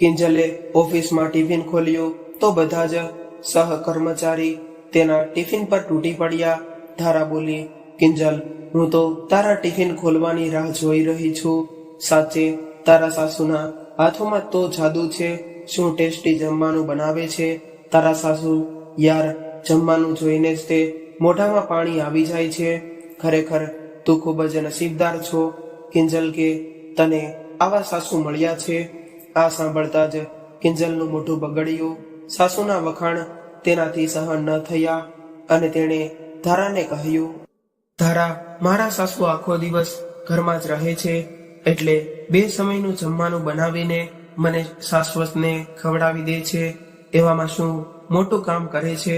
કિંજલે ઓફિસમાં ટિફિન ખોલ્યું તો બધા જ સહકર્મચારી તેના ટિફિન પર તૂટી પડ્યા. ધારા બોલી, કિંજલ, હું તો તારા ટિફિન ખોલવાની રાહ જોઈ રહી છું. સાચે, તારા સાસુના હાથોમાં તો જાદુ છે. શું ટેસ્ટી જમવાનું બનાવે છે? તારા સાસુ યાર, જમવાનું જોઈને જ તે મોઢામાં પાણી આવી જાય છે. ખરેખર, તું ખૂબ જ નસીબદાર છો. કિંજલ કે, તને આવા સાસુ મળ્યા છે? આ સાંભળતા જ કિંજલનું મોઢું બગડ્યું. સાસુના વખાણ તેનાથી સહન ન થયા અને તેણે ધારાને કહ્યું, ધારા, મારા સાસુ આખો દિવસ ઘરમાં જ રહે છે, એટલે બે સમયનું જમવાનું બનાવીને મને શાશ્વતને ખવડાવી દે છે, એવામાં શું મોટું કામ કરે છે?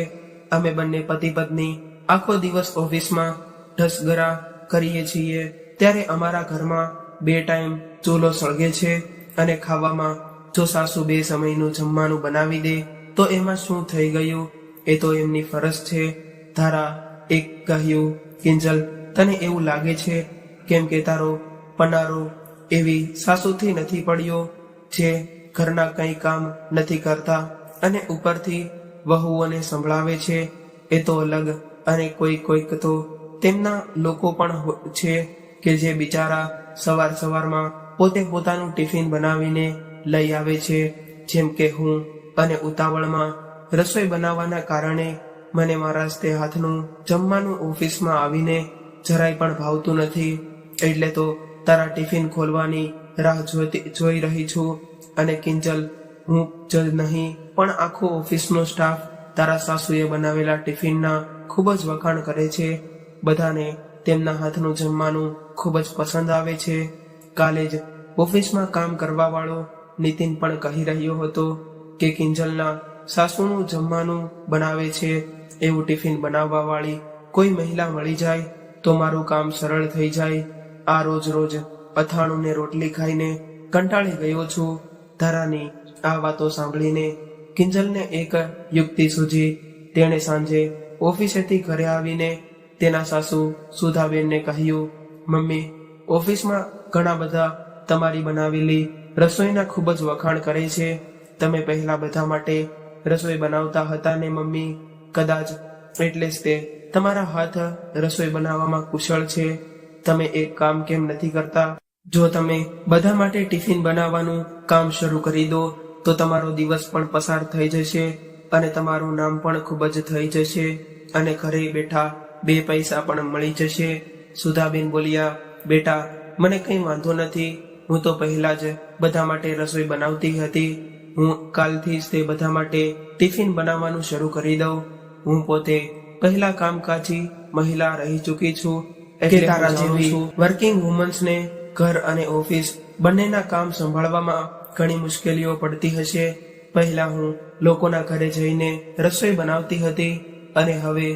અમે બંને પતિ પત્ની આખો દિવસ ઓફિસમાં ઢસગરા કરીએ છીએ, ત્યારે અમારા ઘરમાં બે ટાઈમ ચૂલો સળગે છે અને ખાવામાં જો સાસુ બે સમયનું જમવાનું બનાવી દે, તો એમાં શું થઈ ગયું? એ તો એમની ફરજ છે. ધારા એક કહ્યું, કિંજલ, તને એવું લાગે છે કેમ કે તારો પનારો એવી સાસુથી નથી પડ્યો, જે ઘરના કંઈ કામ નથી કરતા અને ઉપરથી વહુઓને સંભળાવે છે? એ તો અલગ અને કોઈ કોઈક તો તેમના લોકો પણ છે કે જે બિચારા સવાર સવારમાં પોતે પોતાનું ટિફિન બનાવીને લઈ આવે છે, જેમ કે હું અને ઉતાવળમાં રસોઈ બનાવવાના કારણે મને મારા તે હાથનું જમવાનું ઓફિસમાં આવીને જરાય પણ ભાવતું નથી. એટલે તો તારા ટિફિન ખોલવાની રાહ જોતી, જોઈ રહી છું અને કિંજલ, હું જ નહીં, પણ આખો ઓફિસનો સ્ટાફ તારા સાસુએ બનાવેલા ટિફિનના ખૂબ જ વખાણ કરે છે. બધાને તેમના હાથનું જમવાનું ખૂબ જ પસંદ આવે છે. કાલે જ ઓફિસમાં કામ કરવા વાળો નીતિન પણ કહી રહ્યો હતો કે કિંજલના સાસુનું જમવાનું બનાવે છે, એવું ટિફિન બનાવવા વાળી કોઈ મહિલા મળી જાય તો મારું કામ સરળ થઈ જાય. આ રોજ રોજ અથાણું ને રોટલી ખાઈને કંટાળી ગયો છું. ધારાની આ વાતો સાંભળીને કિંજલને એક યુક્તિ સૂજી. તેણે સાંજે ઓફિસેથી ઘરે આવીને તેના સાસુ સુધાબેનને કહ્યું, મમ્મી ઓફિસમાં ઘણા બધા તમારી બનાવેલી રસોઈના ખૂબ જ વખાણ કરે છે. તમે પહેલા બધા માટે રસોઈ બનાવતા હતા ને મમ્મી કદાચ એટલે જ તે. તમારા હાથ રસોઈ બનાવવામાં કુશળ છે. તમે એક કામ કેમ નથી કરતા? જો તમે બધા માટે ટિફિન બનાવવાનું કામ શરૂ કરી દો, તો તમારો દિવસ પણ પસાર થઈ જશે અને તમારું નામ પણ ખૂબ જ થઈ જશે અને ઘરે બેઠા બે પૈસા પણ મળી જશે. સુધાબેન બોલ્યા બેટા મને કંઈ વાંધો નથી. હું તો પહેલા જ બધા માટે રસોઈ બનાવતી હતી. હું કાલથી જ તે બધા માટે ટિફિન બનાવવાનું શરૂ કરી દઉં. હું પોતે પહેલા કામકાજી મહિલા રહી ચૂકી છું. એટલે તારા જેવી વર્કિંગ વુમન્સને ઘર અને ઓફિસ બંનેના કામ સંભાળવામાં ઘણી મુશ્કેલીઓ પડતી હશે. પહેલા હું લોકોના ઘરે જઈને રસોઈ બનાવતી હતી અને હવે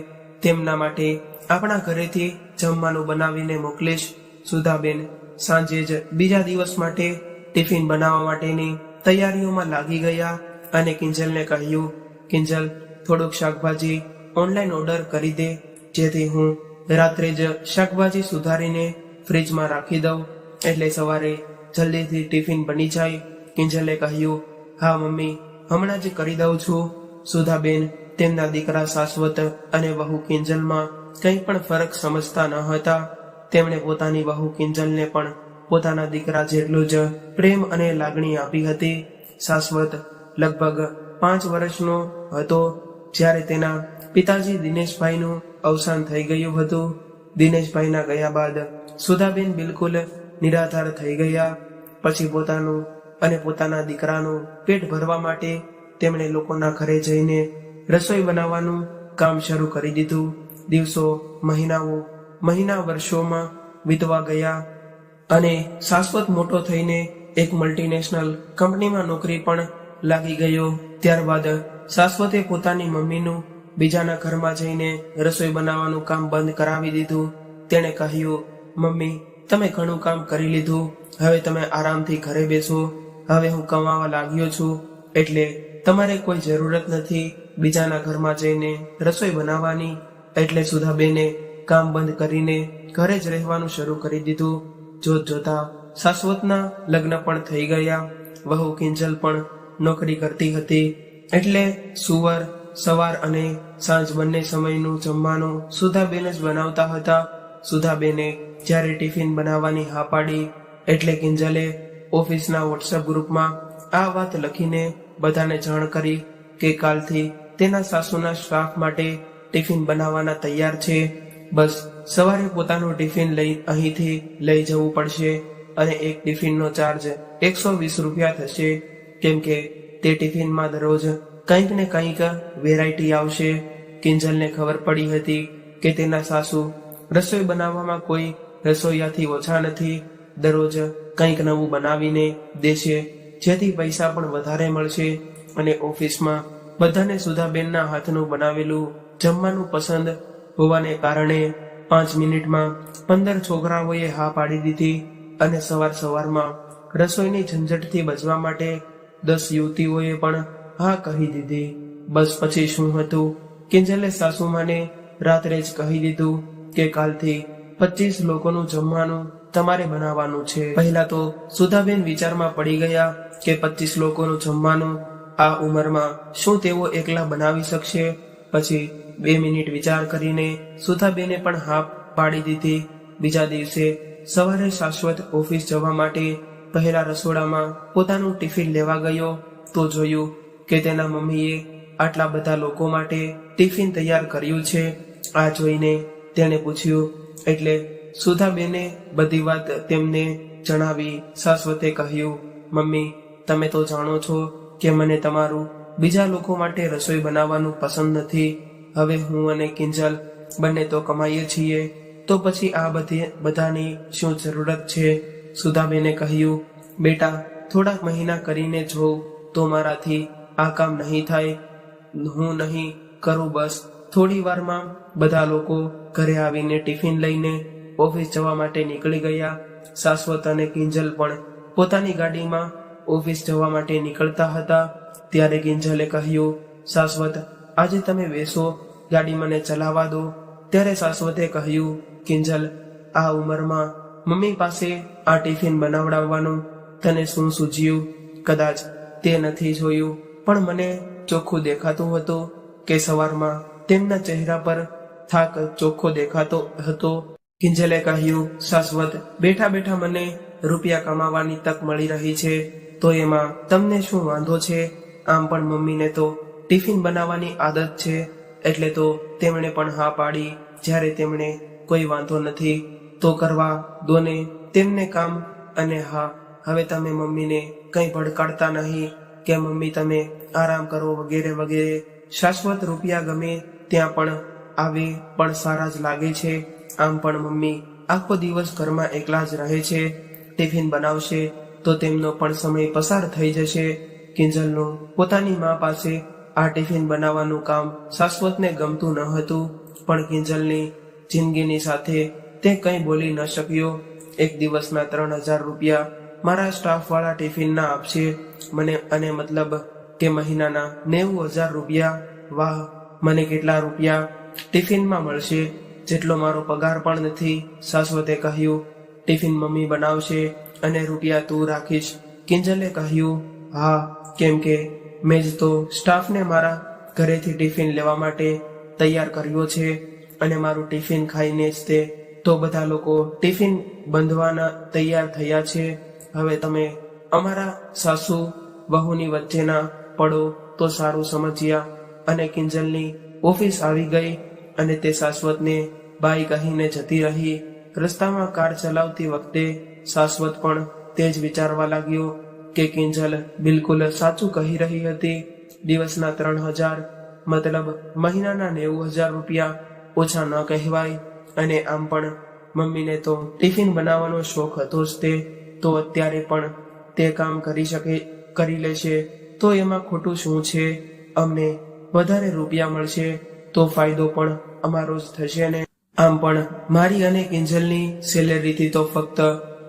તેમના માટે આપણા ઘરેથી જમવાનું બનાવીને મોકલીશ. સુધાબેન સાંજે જ બીજા દિવસ માટે ટિફિન બનાવવા માટેની તૈયારીઓમાં લાગી ગયા અને કિંજલને કહ્યું, કિંજલ, થોડુંક શાકભાજી ઓનલાઈન ઓર્ડર કરી દે, જેથી હું રાત્રે જ શાકભાજી સુધારીને ફ્રીજમાં રાખી દઉં. એટલે સવારે જલ્દીથી ટિફિન બની જાય, કિંજલે કહ્યું, હા, મમ્મી, હમણાં જ કરી દઉં છું. સુધાબેન તેમના દીકરા શાશ્વત અને વહુ કિંજલમાં કંઈ પણ ફરક સમજતા ન હતા. તેમણે પોતાની વહુ કિંજલને પણ પોતાના દીકરા જેટલું જ પ્રેમ અને લાગણી આપી હતી. શાશ્વત લગભગ પાંચ વર્ષનો હતો જ્યારે તેના પિતાજી દિનેશભાઈનું અવસાન થઈ ગયું હતું. દિનેશભાઈના ગયા બાદ સુધાબેન બિલકુલ નિરાધાર થઈ ગયા. પછી પોતાનું અને પોતાના દીકરાનું પેટ ભરવા માટે તેમણે લોકોના ઘરે જઈને રસોઈ બનાવવાનું કામ શરૂ કરી દીધું. દિવસો, મહિનાઓ મહિના વર્ષોમાં વીતવા ગયા અને શાશ્વત મોટો થઈને એક મલ્ટીનેશનલ કંપનીમાં નોકરી પણ લાગી ગયો. ત્યારબાદ શાશ્વતે પોતાની મમ્મીનું બીજાના ઘરમાં જઈને રસોઈ બનાવવાનું કામ બંધ કરાવી દીધું. તેણે કહ્યું, મમ્મી, તમે ઘણું કામ કરી લીધું. હવે તમે આરામથી ઘરે બેસો. હવે હું કમાવા લાગ્યો છું. એટલે તમારે કોઈ જરૂરત નથી બીજાના ઘરમાં જઈને રસોઈ બનાવવાની. એટલે સુધાબેને કામ બંધ કરીને ઘરે જ રહેવાનું શરૂ કરી દીધું. જોત જોતા શાશ્વતના લગ્ન પણ થઈ ગયા. વહુ કિંજલ પણ નોકરી કરતી હતી. એટલે સુવર, સવાર અને સાંજ બંને સમયનું જમવાનું સુધાબેન જ બનાવતા હતા. સુધાબેને જ્યારે ટિફિન બનાવવાની હા પાડી, એટલે કિંજલે ઓફિસના વોટ્સએપ ગ્રુપમાં આ વાત લખીને બધાને જાણ કરી કે કાલથી તેના સાસુના સ્ટાફ માટે ટિફિન બનાવવાના તૈયાર છે. બસ સવારે પોતાનું ટિફિન લઈ અહીંથી લઈ જવું પડશે અને એક ટિફિનનો ચાર્જ એકસો વીસ રૂપિયા થશે. કેમ કે તે ટિફિનમાં દરરોજ કંઈક ને કંઈક વેરાયટી આવશે. કિંજલને ખબર પડી હતી કે તેના સાસુ રસોઈ બનાવવામાં કોઈ રસોઈયાથી ઓછા નથી. દરરોજ કંઈક નવું બનાવીને દેશે, જેથી પૈસા પણ વધારે મળશે અને ઓફિસમાં બધાને સુધાબેનના હાથનું બનાવેલું જમવાનું પસંદ હોવાને કારણે પાંચ મિનિટમાં પંદર છોકરાઓએ હા પાડી દીધી અને સવાર સવારમાં રસોઈની ઝંઝટથી બચવા માટે દસ યુવતીઓએ પણ હા કહી દીધી. બસ પછી શું હતું? કિંજલે સાસુમાને રાત્રે જ કહી દીધું કે કાલથી પચીસ લોકોનું જમવાનું તમારે બનાવવાનું છે. પહેલા તો સુધાબેન વિચારમાં પડી ગયા કે પચીસ લોકોનું જમવાનું આ ઉંમરમાં શું તેઓ એકલા બનાવી શકશે? પછી બે મિનિટ વિચાર કરીને સુધાબેને પણ હા પાડી દીધી. બીજા દિવસે સવારે શાશ્વત ઓફિસ જવા માટે પહેલા રસોડામાં પોતાનું ટિફિન લેવા ગયો. તો જોયું કે તેના મમ્મીએ આટલા બધા લોકો માટે ટિફિન તૈયાર કર્યું છે. આ જોઈને તેણે પૂછ્યું, એટલે સુધાબેને બધી વાત તેમને જણાવી શાશ્વતે કહ્યું, મમ્મી, તમે તો જાણો છો કે મને તમારું બીજા લોકો માટે રસોઈ બનાવવાનું પસંદ નથી. હવે હું અને કિંજલ બંને તો કમાઈએ છીએ. તો પછી આ બધી, બધાની શું જરૂરત છે? સુધાબેને કહ્યું, બેટા, થોડાક મહિના કરીને જોઉં તો મારાથી આ કામ નહીં થાય. હું નહીં કરું બસ. થોડી વારમાં બધા લોકો ઘરે આવીને ટિફિન લઈને ઓફિસ જવા માટે નીકળી ગયા. શાશ્વત અને કિંજલ પણ પોતાની ગાડીમાં ઓફિસ જવા માટે નીકળતા હતા. ત્યારે કિંજલે કહ્યું, શાશ્વત આજે તમે બેસો ગાડી મને ચલાવવા દો. ત્યારે શાશ્વતે કહ્યું, કિંજલ, આ ઉંમરમાં મમ્મી પાસે આ ટિફિન બનાવડાવવાનું તને શું સૂઝ્યું? કદાચ તે નથી જોયું, પણ મને ચોખ્ખું દેખાતું હતું કે સવારમાં તેમના ચહેરા પર થાક ચોખ્ખો દેખાતો હતો. કિંજલે કહ્યું, શાશ્વત, બેઠા બેઠા મને રૂપિયા કમાવાની તક મળી રહી છે, તો એમાં તમને શું વાંધો છે? આમ પણ મમ્મીને તો ટિફિન બનાવવાની આદત છે, એટલે તો તેમણે પણ હા પાડી. જ્યારે તેમણે કોઈ વાંધો નથી, તો કરવા દોને તેમને કામ અને હા, હવે તમે મમ્મીને કંઈ ભડકાડતા નહીં કે મમ્મી તમે આરામ કરો વગેરે વગેરે. શાશ્વત રૂપિયા ગમે ત્યાં પણ આવે, પણ સારા જ લાગે છે. આમ પણ મમ્મી આખો દિવસ ઘરમાં એકલા જ રહે છે. ટિફિન બનાવશે તો તેમનો પણ સમય પસાર થઈ જશે. કિંજલનું પોતાની મા પાસે આ ટિફિન બનાવવાનું કામ શાશ્વતને ગમતું ન હતું, પણ કિંજલની જિંદગીની સાથે તે કંઈ બોલી ન શક્યો. એક દિવસના ત્રણ હજાર રૂપિયા મારા સ્ટાફવાળા ટિફિનના આપશે મને અને મતલબ કે મહિનાના નેવું હજાર રૂપિયા. વાહ, મને કેટલા રૂપિયા ટિફિનમાં મળશે? જેટલો મારો પગાર પણ નથી, શાશ્વતે કહ્યું. ટિફિન મમ્મી બનાવશે અને રૂપિયા તું રાખીશ. કિંજલે કહ્યું, હા, કેમ કે મેં જ તો સ્ટાફને મારા ઘરેથી ટિફિન લેવા માટે તૈયાર કર્યો છે અને મારું ટિફિન ખાઈને જ તે તો બધા લોકો ટિફિન બંધવાના તૈયાર થયા છે. હવે તમે અમારા સાસુ વહુની વચ્ચેના પડો તો સારું સમજ્યા અને કિંજલની ઓફિસ આવી ગઈ અને તે શાશ્વતને બાઈ કહીને જતી રહી. રસ્તામાં કાર ચલાવતી વખતે શાશ્વત પણ તે જ વિચારવા લાગ્યો કે કિંજલ બિલકુલ સાચું કહી રહી હતી. દિવસના ત્રણ હજાર, મતલબ મહિનાના નેવું હજાર રૂપિયા ઓછા ન કહેવાય. અને આમ પણ મમ્મીને તો ટિફિન બનાવવાનો શોખ હતો જ તે. તો અત્યારે પણ તે કામ કરી શકે, કરી લેશે. તો એમાં ખોટું શું છે? અમને વધારે રૂપિયા મળશે તો ફાયદો પણ અમારો જ થશે ને? આમ પણ મારી અને કિંજલની સેલેરીથી તો ફક્ત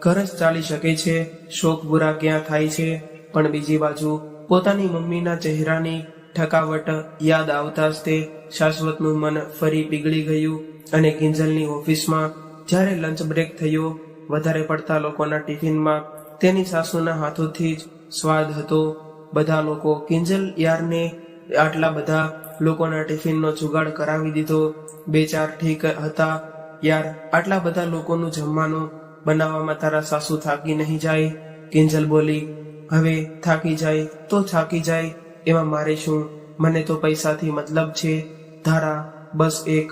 ઘર જ ચાલી શકે છે શોખ બુરા ક્યાં થાય છે? પણ બીજી બાજુ, પોતાની મમ્મીના ચહેરાની ઠકાવટ યાદ આવતા જ તે શાશ્વતનું મન ફરી પીગળી ગયું અને કિંજલની ઓફિસમાં જ્યારે લંચ બ્રેક થયો, વધારે પડતા લોકોના ટિફિનમાં તેની સાસુના હાથોથી જ સ્વાદ હતો. બધા લોકો કિંજલ યારને આટલા બધા લોકોના ટિફિનનો જુગાડ કરાવી દીધો. બે ચાર ઠીક હતા, યાર આટલા બધા લોકોનું જમવાનું બનાવવામાં તારા સાસુ થાકી નહીં જાય. કિંજલ બોલી, હવે થાકી જાય તો થાકી જાય. એમાં મારે શું? મને તો પૈસાથી મતલબ છે. ધારા, બસ એક.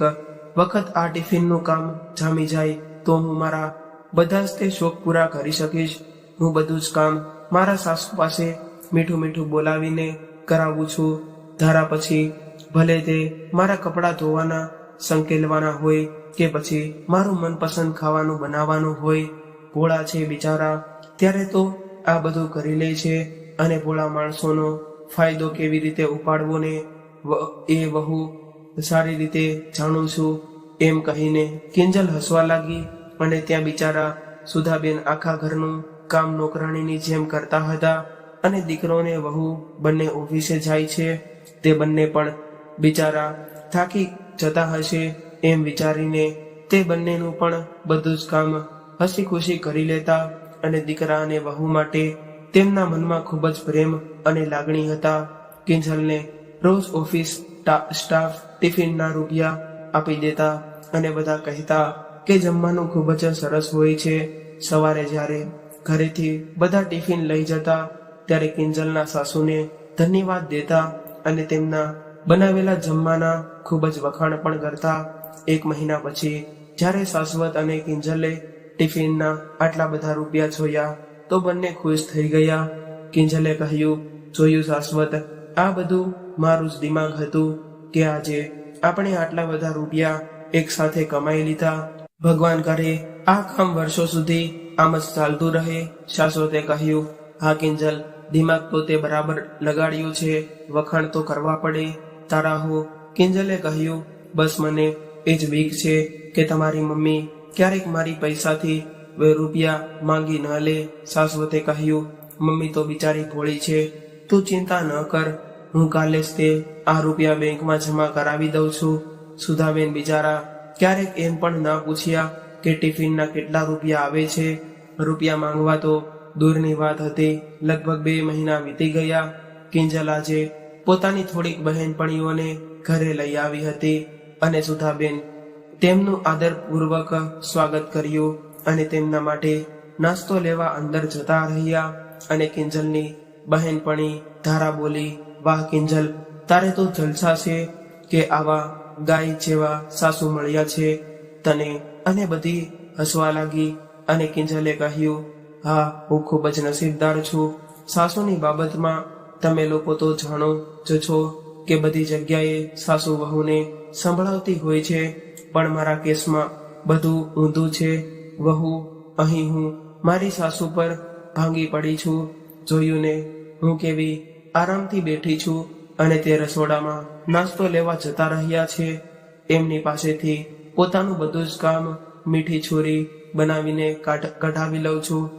વખત આ ટિફિનનું કામ જામી જાય તો હું મારા બધા જ તે શોખ પૂરા કરી શકીશ. હું બધું જ કામ મારા સાસુ પાસે મીઠું મીઠું બોલાવીને કરાવું છું. ધારા પછી ભલે તે મારા કપડાં ધોવાના, સંકેલવાના હોય કે પછી મારું મનપસંદ ખાવાનું બનાવવાનું હોય, ભોળા છે બિચારા, ત્યારે તો આ બધું કરી લે છે અને ભોળા માણસોનો ફાયદો કેવી રીતે ઉપાડવો ને એ બહુ સારી રીતે જાણું છું. એમ કહીને કિંજલ હસવા લાગી અને ત્યાં બિચારા સુધાબેન આખા ઘરનું કામ નોકરાણીની જેમ કરતા હતા અને દીકરોને વહુ બંને ઓફિસે જાય છે. તે બંને પણ બિચારા થાકી જતા હશે એમ વિચારીને તે બંનેનું પણ બધું જ કામ હસી ખુશી કરી લેતા અને દીકરા અને વહુ માટે તેમના મનમાં ખૂબ જ પ્રેમ અને લાગણી હતા. કિંજલને રોજ ઓફિસ સ્ટાફ ટિફિનના રૂપિયા આપી દેતા અને બધા કહેતા કે જમવાનું ખૂબ જ સરસ હોય છે. સવારે જ્યારે ઘરેથી બધા ટિફિન લઈ જતા, ત્યારે કિંજલના સાસુને ધન્યવાદ દેતા અને તેમના બનાવેલા જમવાના ખૂબ જ વખાણ પણ કરતા એક મહિના પછી જ્યારે શાશ્વત અને કિંજલે ટિફિનના આટલા બધા રૂપિયા જોયા, તો બંને ખુશ થઈ ગયા. કિંજલે કહ્યું, જોયું શાશ્વત, આ બધું મારું જ દિમાગ હતું કે આજે આપણે આટલા બધા રૂપિયા એક સાથે કમાઈ લીધા. ભગવાન કરે, આ કામ વર્ષો સુધી આમ જ ચાલતું રહે. શાશ્વતે કહ્યું, હા કિંજલ, દિમાગ તો તે બરાબર લગાડ્યું છે, વખાણ તો કરવા પડે. તારા હો કિંજલે કહ્યું, બસ મને એ જ બીક છે કે તમારી મમ્મી ક્યારેક મારી પૈસાથી બે રૂપિયા માંગી ન લે. સાસવતે કહ્યું, મમ્મી તો બિચારી ભોળી છે. તું ચિંતા ન કર. હું કાલે જ તે આ રૂપિયા બેંકમાં જમા કરાવી દઉં છું. સુધાબેન બિચારા ક્યારેક એમ પણ ના પૂછ્યા કે ટિફિનના કેટલા રૂપિયા આવે છે. રૂપિયા માંગવા તો દૂરની વાત હતી. લગભગ બે મહિના વીતી ગયા. કિંજલ આજે પોતાની થોડીક બહેનપણીઓને ઘરે લઈ આવી હતી. અને સુધાબેન તેમનું આદરપૂર્વક સ્વાગત કર્યું અને તેમના માટે નાસ્તો લેવા અંદર જતા રહ્યા અને કિંજલની બહેનપણી ધારા બોલી, વાહ કિંજલ, તારે તો જલસા છે કે આવા ગાય જેવા સાસુ મળ્યા છે તને. અને બધી હસવા લાગી અને કિંજલે કહ્યું, હા, હું ખૂબ જ નસીબદાર છું. સાસુની બાબતમાં તમે લોકો તો જાણો જ છો કે બધી જગ્યાએ સાસુ વહુને સંભળાવતી હોય છે, પણ મારા કેસમાં બધું ઊંધું છે. વહુ, અહીં હું મારી સાસુ પર ભાંગી પડી છું. જોયું ને હું કેવી આરામથી બેઠી છું અને તે રસોડામાં નાસ્તો લેવા જતા રહ્યા છે. એમની પાસેથી પોતાનું બધું જ કામ મીઠી છોરી બનાવીને કાઢ- કઢાવી લઉં છું.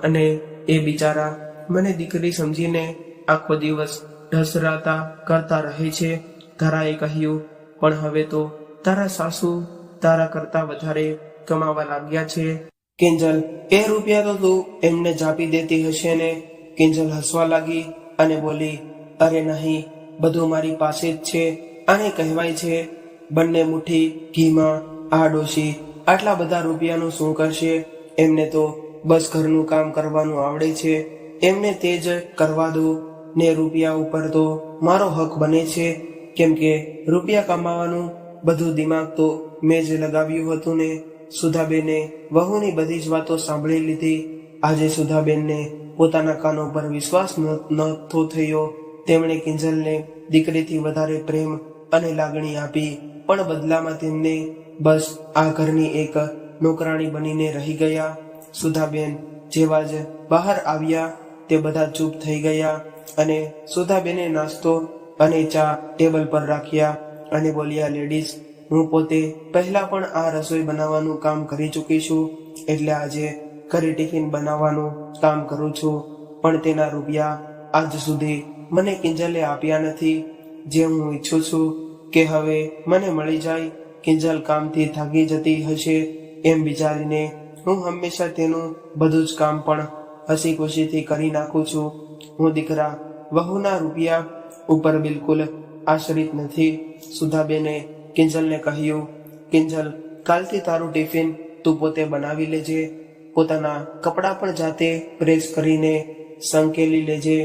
અને એ બિચારા મને દીકરી સમજીને આખો દિવસ ઢસરાતા કરતા રહે છે. ધરાએ કહ્યું પણ હવે તો તારા સાસુ તારા કરતા વધારે કમાવા લાગ્યા છે. કિંજલ એ રૂપિયા તો તું એમને જાપી દેતી હશે ને? કિંજલ હસવા લાગી અને બોલી, અરે નહીં, બધું મારી પાસે જ છે. આને કહેવાય છે, બંને મુઠ્ઠી, ઘીમાં આ ડોશી આટલા બધા રૂપિયાનું શું કરશે? એમને તો બસ ઘરનું કામ કરવાનું આવડે છે. એમને તે જ કરવા દો ને રૂપિયા ઉપર તો મારો હક બને છે. કેમ કે રૂપિયા કમાવાનું બધું દિમાગ તો મેં જ લગાવ્યું હતું ને. સુધાબેને વહુની બધી જ વાતો સાંભળી લીધી. આજે સુધાબેનને પોતાના કાનો પર વિશ્વાસ નહોતો થયો. તેમણે કિંજલને દીકરીથી વધારે પ્રેમ અને લાગણી આપી, પણ બદલામાં તેમને બસ આ ઘરની એક નોકરાણી બનીને રહી ગયા. સુધાબેન જેવા જ બહાર આવ્યા, તે બધા ચૂપ થઈ ગયા અને સુધાબેને નાસ્તો અને ચા ટેબલ પર રાખ્યા અને બોલ્યા, લેડીઝ, હું પોતે પહેલા પણ આ રસોઈ બનાવવાનું કામ કરી ચૂકી છું. એટલે આજે ઘરે ટિફિન બનાવવાનું કામ કરું છું. પણ તેના રૂપિયા આજ સુધી મને કિંજલે આપ્યા નથી. જે હું ઈચ્છું છું કે હવે મને મળી જાય. કિંજલ કામથી થાકી જતી હશે એમ વિચારીને હું હંમેશા તેનું બધું જ કામ પણ હસી ખુશીથી કરી નાખું છું. હું દીકરા વહુના રૂપિયા ઉપર બિલકુલ આશ્રિત નથી. સુધાબેને કિંજલને કહ્યું, કિંજલ, કાલથી તારું ટિફિન તું પોતે બનાવી લેજે. પોતાના કપડાં પણ જાતે પ્રેસ કરીને સંકેલી લેજે.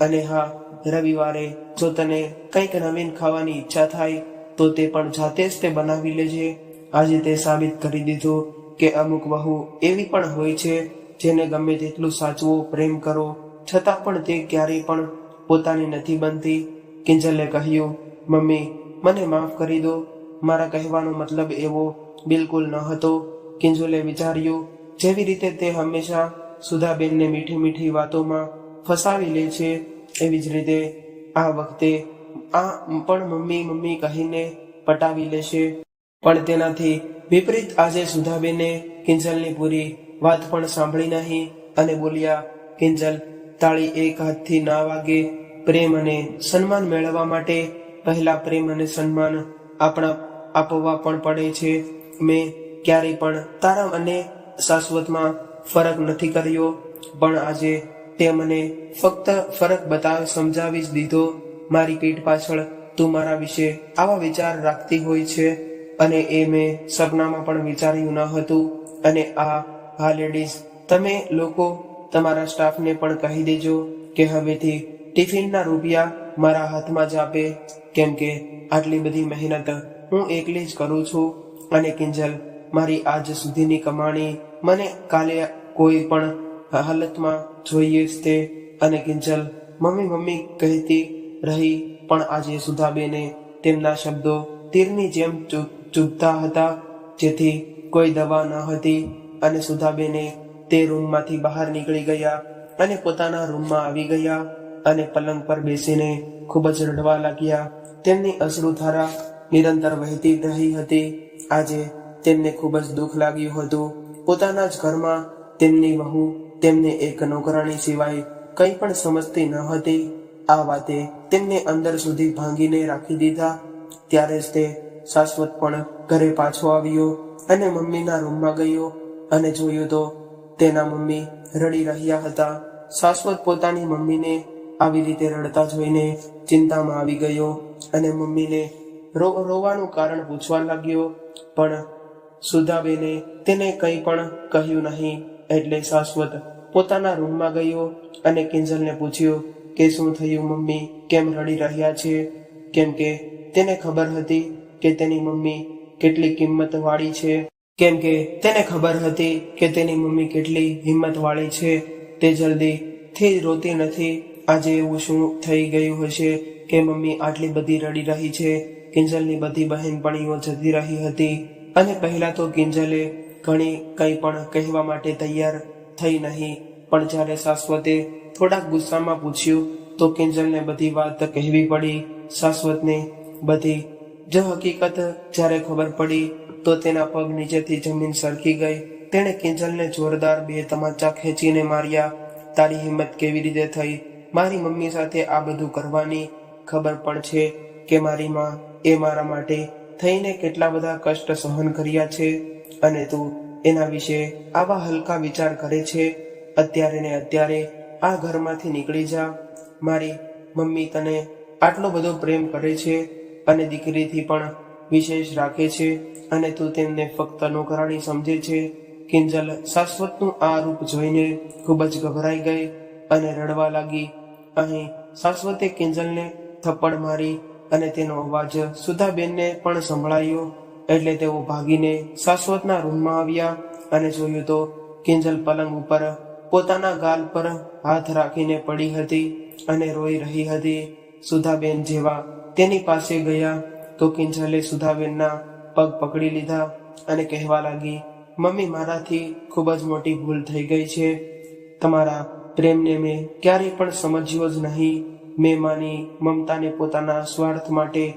અને હા, રવિવારે જો તને કંઈક નવીન ખાવાની ઈચ્છા થાય, તો તે પણ જાતે જ તે બનાવી લેજે. આજે તે સાબિત કરી દીધું કે અમુક વહુ એવી પણ હોય છે, જેને ગમે તેટલું સાચવો પ્રેમ કરો, છતાં પણ તે ક્યારેય પણ પોતાની નથી બનતી, કિંજલે કહ્યું, મમ્મી, મને માફ કરી દો. મારા કહેવાનો મતલબ એવો બિલકુલ ન હતો. કિંજલે વિચાર્યું, જેવી રીતે તે હંમેશા સુધાબેનને મીઠી મીઠી વાતોમાં ફસાવી લે છે, એવી જ રીતે આ વખતે આ પણ મમ્મી મમ્મી કહીને પટાવી લેશે. પણ તેનાથી વિપરીત આજે સુધાબેને કિંજલની પૂરી વાત પણ સાંભળી નહીં અને બોલ્યા, કિંજલ તાળી એક હાથથી ના વાગે પ્રેમ અને સન્માન મેળવવા માટે પહેલા પ્રેમ અને સન્માન આપણા આપવા પણ પડે છે. મેં ક્યારેય પણ તારા અને શાશ્વતમાં ફરક નથી કર્યો, પણ આજે તે મને ફક્ત ફરક બતાવ સમજાવી જ દીધો. મારી પીઠ પાછળ તું મારા વિશે આવા વિચાર રાખતી હોય છે અને એ મેં સપનામાં પણ વિચાર્યું ન હતું. અને આ હા લેડીઝ તમે લોકો તમારા સ્ટાફને પણ કહી દેજો કે હવેથી ટિફિનના રૂપિયા મારા હાથમાં જ આપે. કેમ કે આટલી બધી મહેનત હું એકલી જ કરું છું અને કિંજલ, મારી આજ સુધીની કમાણી મને કાલે કોઈ પણ હાલતમાં જોઈએ જ તે. અને કિંજલ, મમ્મી મમ્મી કહેતી રહી, પણ આજે સુધાબેને તેમના શબ્દો તીરની જેમ ચૂ- ચૂભતા હતા, જેથી કોઈ દવા ન હતી અને સુધાબેને તે રૂમમાંથી બહાર નીકળી ગયા અને પોતાના રૂમમાં આવી ગયા અને પલંગ પર બેસીને ખૂબ જ રડવા લાગ્યા. તેમની અશ્રુધારા નિરંતર વહેતી રહી હતી. આજે તેમને ખૂબ જ દુઃખ લાગ્યું હતું. પોતાના જ ઘરમાં તેમની વહુ, તેમને એક નોકરાણી સિવાય કંઈ પણ સમજતી ન હતી. આ વાતે તેમને અંદર સુધી ભાંગીને રાખી દીધા. ત્યારે જ તે શાશ્વત પણ ઘરે પાછો આવ્યો અને મમ્મીના રૂમમાં ગયો અને જોયું તો તેના મમ્મી રડી રહ્યા હતા. શાશ્વત પોતાની મમ્મીને આવી રીતે રડતા જોઈને ચિંતામાં આવી ગયો અને મમ્મીને રો, રોવાનું કારણ પૂછવા લાગ્યો. પણ સુધાબેને તેને કંઈ પણ કહ્યું નહીં એટલે શાશ્વત પોતાના રૂમમાં ગયો અને કિંજલને પૂછ્યું કે શું થયું મમ્મી? કેમ રડી રહ્યા છે? કેમ કે તેને ખબર હતી કે તેની મમ્મી કેટલી કિંમતવાળી છે. કેમ કે તેને ખબર હતી કે તેની મમ્મી કેટલી હિંમત વાળી છે. તે જલ્દી થી રોતી નથી. આજે એવું શું થઈ ગયું હશે કે મમ્મી આટલી બધી રડી રહી છે? કિંજલની બધી બહેનપણીઓ જતી રહી હતી. અને પહેલા તો કિંજલે ઘણી કંઈ પણ કહેવા માટે તૈયાર થઈ નહીં. પણ જ્યારે શાશ્વતે થોડાક ગુસ્સામાં પૂછ્યું, તો કિંજલને બધી વાત કહેવી પડી. શાશ્વતને બધી જો હકીકત જ્યારે ખબર પડી તો તેના પગ નીચેથી જમીન સરકી ગઈ. તેણે કિંજલને જોરદાર બે તમાચા ખેંચીને માર્યા. તારી હિંમત કેવી રીતે થઈ? મારી મમ્મી સાથે આ બધું કરવાની ખબર પણ છે કે મારી માં એ મારા માટે થઈને કેટલા બધા કષ્ટ સહન કર્યા છે અને તું એના વિશે આવા હલકા વિચાર કરે છે. અત્યારે ને અત્યારે આ ઘરમાંથી નીકળી જા. મારી મમ્મી તને આટલો બધો પ્રેમ કરે છે અને દીકરીથી પણ વિશેષ રાખે છે. અને તું તેમને ફક્ત નોકરાણી સમજે છે કિંજલ શાશ્વતનું આ રૂપ જોઈને ખૂબ જ ગભરાઈ ગઈ અને રડવા લાગી. અહીં શાશ્વતે કિંજલને થપ્પડ મારી અને તેનો અવાજ સુધાબેનને પણ સંભળાયો એટલે તેઓ ભાગીને શાશ્વતના રૂમમાં આવ્યા અને જોયું તો કિંજલ પલંગ ઉપર પોતાના ગાલ પર હાથ રાખીને પડી હતી અને રોઈ રહી હતી. સુધાબેન જેવા તેની પાસે ગયા તો કિંજલે સુધાબેનના પગ પકડી લીધા અને કહેવા લાગી, મમ્મી, મારાથી ખૂબ જ મોટી ભૂલ થઈ ગઈ છે. તમારા પ્રેમને મેં ક્યારેય પણ સમજ્યો જ નહીં. મેં માની મમતાને પોતાના સ્વાર્થ માટે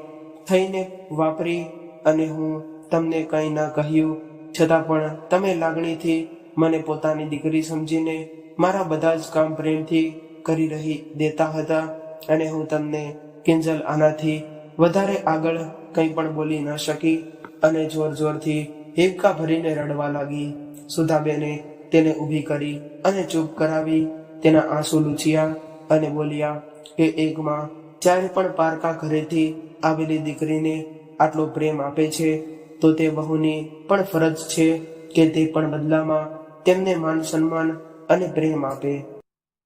થઈને વાપરી અને હું તમને કંઈ ના કહ્યું. છતાં પણ તમે લાગણીથી મને પોતાની દીકરી સમજીને મારા બધા જ કામ પ્રેમથી કરી રહી દેતા હતા અને હું તમને કિંજલ આનાથી વધારે આગળ કંઈ પણ બોલી ન શકી. અને જોર જોરથી હિબકા ભરીને રડવા લાગી. સુધાબેને તેને ઊભી કરી અને ચૂપ કરાવી. તેના આંસુ લૂછ્યા અને બોલ્યા કે એકમાં, જ્યારે પણ પારકા ઘરેથી આવેલી દીકરીને આટલો પ્રેમ આપે છે, તો તે બહુની પણ ફરજ છે કે તે પણ બદલામાં તેમને માન સન્માન અને પ્રેમ આપે.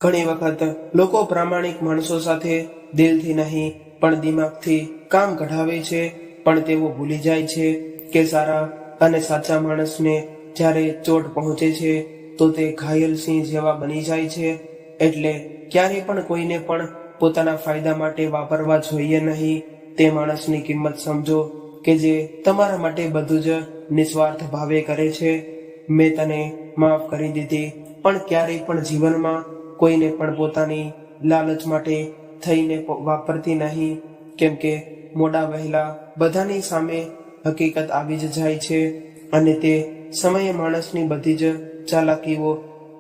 ઘણી વખત લોકો પ્રામાણિક માણસો સાથે દિલથી નહીં, પણ દિમાગથી કામ કઢાવે છે પણ તેઓ ભૂલી જાય છે કે સારા અને સાચા માણસને જ્યારે ચોટ પહોંચે છે, તો તે ઘાયલ સિંહ જેવા બની જાય છે. એટલે ક્યારે પણ કોઈને પણ પોતાના ફાયદા માટે વાપરવા જોઈએ નહીં. તે માણસની કિંમત સમજો કે જે તમારા માટે બધું જ નિસ્વાર્થ ભાવે કરે છે. મેં તને માફ કરી દીધી, પણ ક્યારેય પણ જીવનમાં કોઈને પણ પોતાની લાલચ માટે થઈને વાપરતી નહીં. કેમ કે મોડા વહેલા બધાની સામે હકીકત આવી જ જાય છે અને તે સમયે માણસની બધી જ ચાલાકીઓ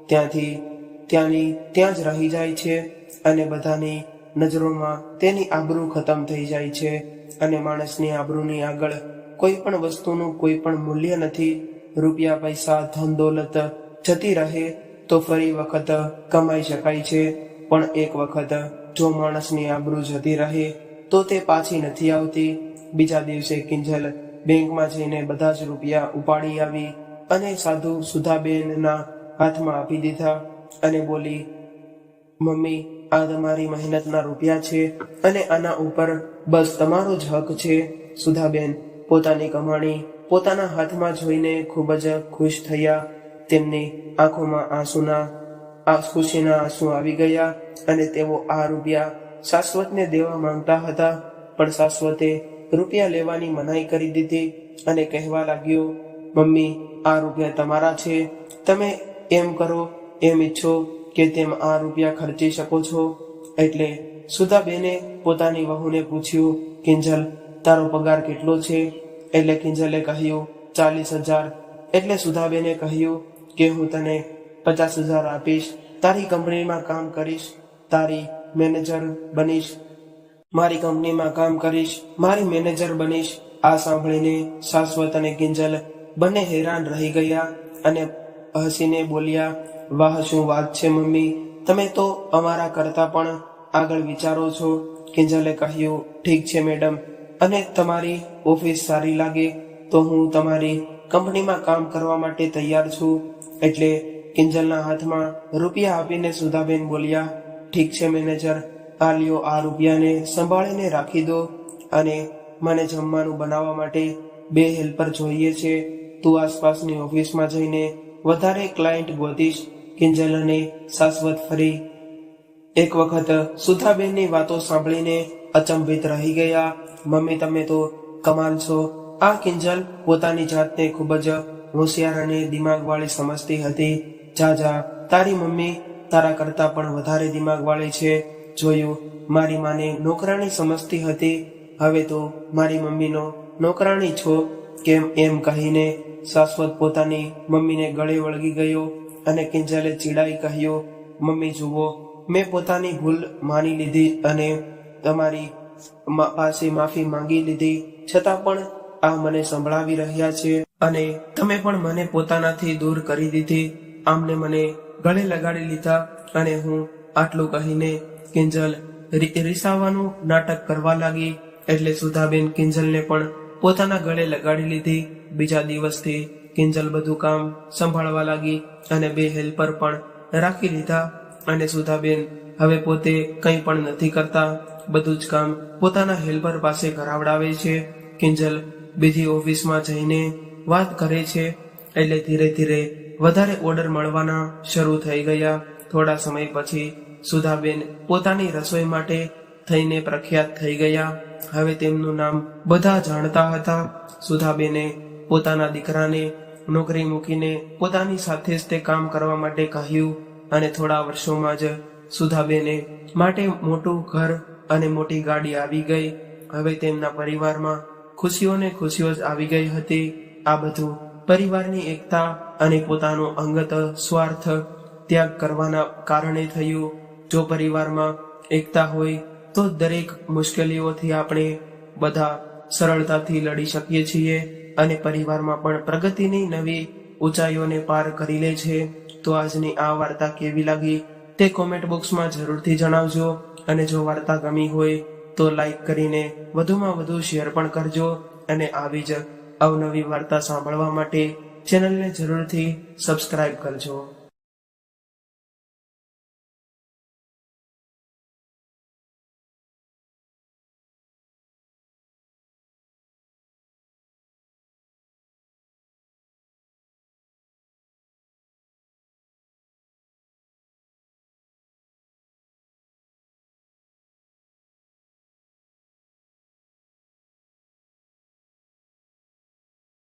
ત્યાંથી ત્યાંની ત્યાં જ રહી જાય છે અને બધાની નજરોમાં તેની આબરૂ ખતમ થઈ જાય છે અને માણસની આબરૂની આગળ કોઈ પણ વસ્તુનું કોઈ પણ મૂલ્ય નથી. રૂપિયા, પૈસા, ધન, દોલત જતી રહે તો ફરી વખત કમાઈ શકાય છે. પણ એક વખત જો માણસની આબરૂ જતી રહે તો તે પાછી નથી આવતી. બીજા દિવસે કિંજલ બેંકમાં જઈને બધા જ રૂપિયા ઉપાડી આવી અને સાધુ સુધાબેનના હાથમાં આપી દીધા અને બોલી, મમ્મી, આ તમારી મહેનતના રૂપિયા છે અને આના ઉપર બસ તમારો જ હક છે. સુધાબેન પોતાની કમાણી પોતાના હાથમાં જોઈને ખૂબ જ ખુશ થયા. તેમની આંખોમાં આંસુના આ ખુશીના આંસુ આવી ગયા અને તેઓ આ રૂપિયા શાશ્વતને દેવા માંગતા હતા, પણ શાશ્વતે રૂપિયા લેવાની મનાઈ કરી દીધી અને કહેવા લાગ્યો, મમ્મી, આ રૂપિયા તમારા છે. તમે એમ કરો, એમ ઈચ્છો કે તેમ આ રૂપિયા ખર્ચી શકો છો. એટલે સુધાબેને પોતાની વહુને પૂછ્યું, કિંજલ, તારો પગાર કેટલો છે? એટલે કિંજલે કહ્યું, ચાલીસ હજાર. એટલે સુધાબેને કહ્યું કે, હું તને પચાસ હજાર આપીશ, તારી કંપનીમાં કામ કરીશ, તારી મેનેજર બનીશ. મારી કંપનીમાં કામ કરીશ. મારી મેનેજર બનીશ. આ સાંભળીને શાશ્વત અને કિંજલ બંને હેરાન રહી ગયા અને હસીને બોલ્યા, વાહ, શું વાત છે મમ્મી? તમે તો અમારા કરતા પણ આગળ વિચારો છો. કિંજલે કહ્યું, ઠીક છે મેડમ. અને તમારી ઓફિસ સારી લાગે તો હું તમારી કંપનીમાં કામ કરવા માટે તૈયાર છું. એટલે કિંજલના હાથમાં રૂપિયા આપીને સુધાબેન બોલ્યા ઠીક છે, મેનેજર. આ લ્યો, આ રૂપિયાને સંભાળીને રાખી દો અને મને જમવાનું બનાવવા માટે બે હેલ્પર જોઈએ છે. તું આસપાસની ઓફિસમાં જઈને વધારે ક્લાયન્ટ ગોતીશ કિંજલ અને શાશ્વત ફરી. એક વખત સુધાબેનની વાતો સાંભળીને અચંભિત રહી ગયા. મમ્મી, તમે તો કમાલ છો. આ કિંજલ પોતાની જાતને ખૂબ જ હોશિયાર અને દિમાગવાળી સમજતી હતી. જા જા, તારી મમ્મી તારા કરતા પણ વધારે દિમાગવાળી છે. જોયું, મારી માને નોકરાણી સમજતી હતી. હવે તો મારી મમ્મીનો નોકરાણી છો. કેમ એમ કહીને શાશ્વત પોતાની મમ્મીને ગળે વળગી ગયો અને કિંજલે ચીડાઈ કહ્યું, મમ્મી, જુઓ, મેં પોતાની ભૂલ માની લીધી અને તમારી પાસે માફી માંગી લીધી. છતાં પણ આ મને સંભળાવી રહ્યા છે અને તમે પણ મને પોતાનાથી દૂર કરી દીધી. આમને મને ગળે લગાડી લીધા અને હું આટલું કહીને કિંજલ રીસાવાનું નાટક કરવા લાગી. એટલે સુધાબેન કિંજલને પણ પોતાના ગળે લગાડી લીધી. બીજા દિવસથી કિંજલ બધું કામ સંભાળવા લાગી અને બે હેલ્પર પણ રાખી લીધા અને સુધાબેન હવે પોતે કંઈ પણ નથી કરતા. બધું જ કામ પોતાના હેલ્પર પાસે કરાવડાવે છે. કિંજલ બીજી ઓફિસમાં જઈને વાત કરે છે. એટલે ધીરે ધીરે વધારે ઓર્ડર મળવાના શરૂ થઈ ગયા. થોડા સમય પછી સુધાબેન પોતાની રસોઈ માટે થઈને પ્રખ્યાત થઈ ગયા. હવે તેમનું નામ બધા જાણતા હતા. સુધાબેને પોતાના દીકરાને નોકરી મૂકીને પોતાની સાથે જ તે કામ કરવા માટે કહ્યું અને થોડા વર્ષોમાં જ સુધાબેને માટે મોટું ઘર અને મોટી ગાડી આવી ગઈ. હવે તેમના પરિવારમાં ખુશીઓને ખુશીઓ જ આવી ગઈ હતી. આ બધું પરિવારની એકતા અને પોતાનો અંગત સ્વાર્થ ત્યાગ કરવાના કારણે થયું. જો પરિવારમાં એકતા હોય, તો દરેક મુશ્કેલીઓથી આપણે બધા સરળતાથી લડી શકીએ છીએ અને પરિવારમાં પણ પ્રગતિની નવી ઊંચાઈઓને પાર કરી લે છે. તો આજની આ વાર્તા કેવી લાગી તે કોમેન્ટ બોક્સમાં જરૂરથી જણાવજો અને જો વાર્તા ગમી હોય, તો લાઈક કરીને વધુમાં વધુ શેર પણ કરજો અને આવી જ અવનવી વાર્તા સાંભળવા માટે ચેનલને જરૂરથી સબસ્ક્રાઇબ કરજો.